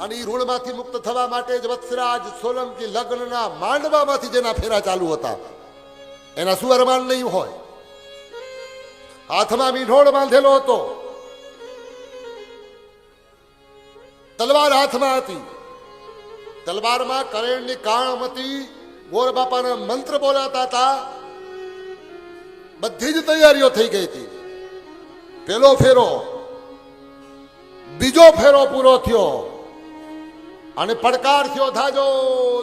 અને એ ઋણમાંથી મુક્ત થવા માટે જ વત્સરાજ સોલંકી લગ્નના માંડવામાંથી જેના ફેરા ચાલુ હતા. એના શું અરમાન નહીં હોય. હાથમાં મીઠોળ બાંધેલો હતો. તલવાર હાથમાં હતી. તલવારમાં કરેણની કામ હતી. ગોર બાપાના મંત્ર બોલાતા હતા. બધી જ તૈયારીઓ થઈ ગઈ હતી. પેલો ફેરો, બીજો ફેરો પૂરો થયો. અને પડકાર થયો, ધાજો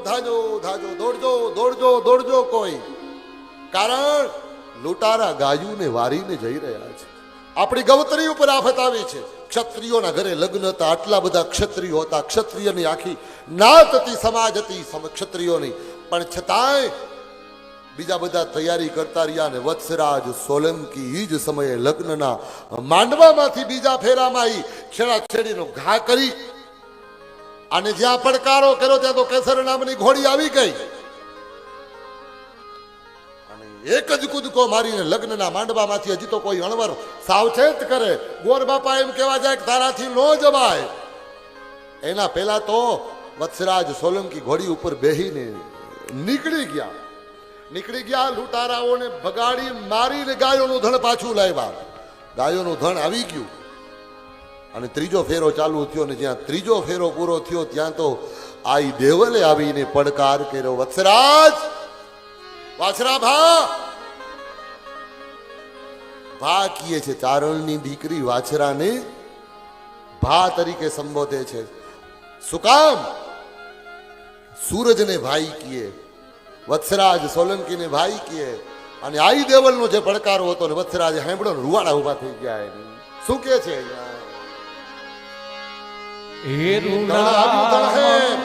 ધાજો ધાજો, દોડજો દોડજો દોડજો કોઈ. કારણ લૂંટારા ગાયુને વારીને જઈ રહ્યા છે. આપણી ગવતરી ઉપર આફત આવી છે. ક્ષત્રિયોના ઘરે લગ્ન હતા, આટલા બધા ક્ષત્રિયો હતા. ક્ષત્રિયની આખી નાત હતી, સમાજ હતી ક્ષત્રિયોની. પણ છતાંય બીજા બધા તૈયારી કરતા રહ્યા ને વત્સરાજ સોલંકી એ જ સમયે લગ્નના માંડવામાંથી બીજા ફેરામાં છેડા છેડાછેડીનો ઘા કરી અને જ્યાં પડકારો કર્યો ત્યાં તો કેસર નામની ઘોડી આવી ગઈ. અને એક જ કૂદકો મારીને લગ્નના માંડવામાંથી હજી તો કોઈ અણવર સાવચેત કરે. ગોર બાપા એમ કહેવા જાય કે તારાથી નો જવાય. એના પહેલા તો વત્સરાજ સોલંકી ઘોડી ઉપર બેહીને નીકળી ગયા. નીકળી ગયા, લૂંટારાઓને ભગાડી મારીને ગાયોનું ધણ પાછું લાવ્યા. ગાયોનું ધણ આવી ગયું. અને ત્રીજો ફેરો ચાલુ થયો ને જ્યાં ત્રીજો ફેરો પૂરો થયો, ત્યાં તો આઈ દેવલે આવીને પડકાર કર્યો. વત્સરાજ! વાછરા ભા! કીએ છે, ચારણની દીકરી વાછરાને ભા તરીકે સંબોધે છે. શું કામ? સૂરજને ભાઈ કીએ. વત્સરાજ સોલંકીને ભાઈ કીએ. અને આઈ દેવલનો જે પડકારો હતો ને, વત્સરાજ સાંભળો ને, રૂવાડા ઊભા થઈ ગયા શું કે છે અહીંયા? હે. રૂડા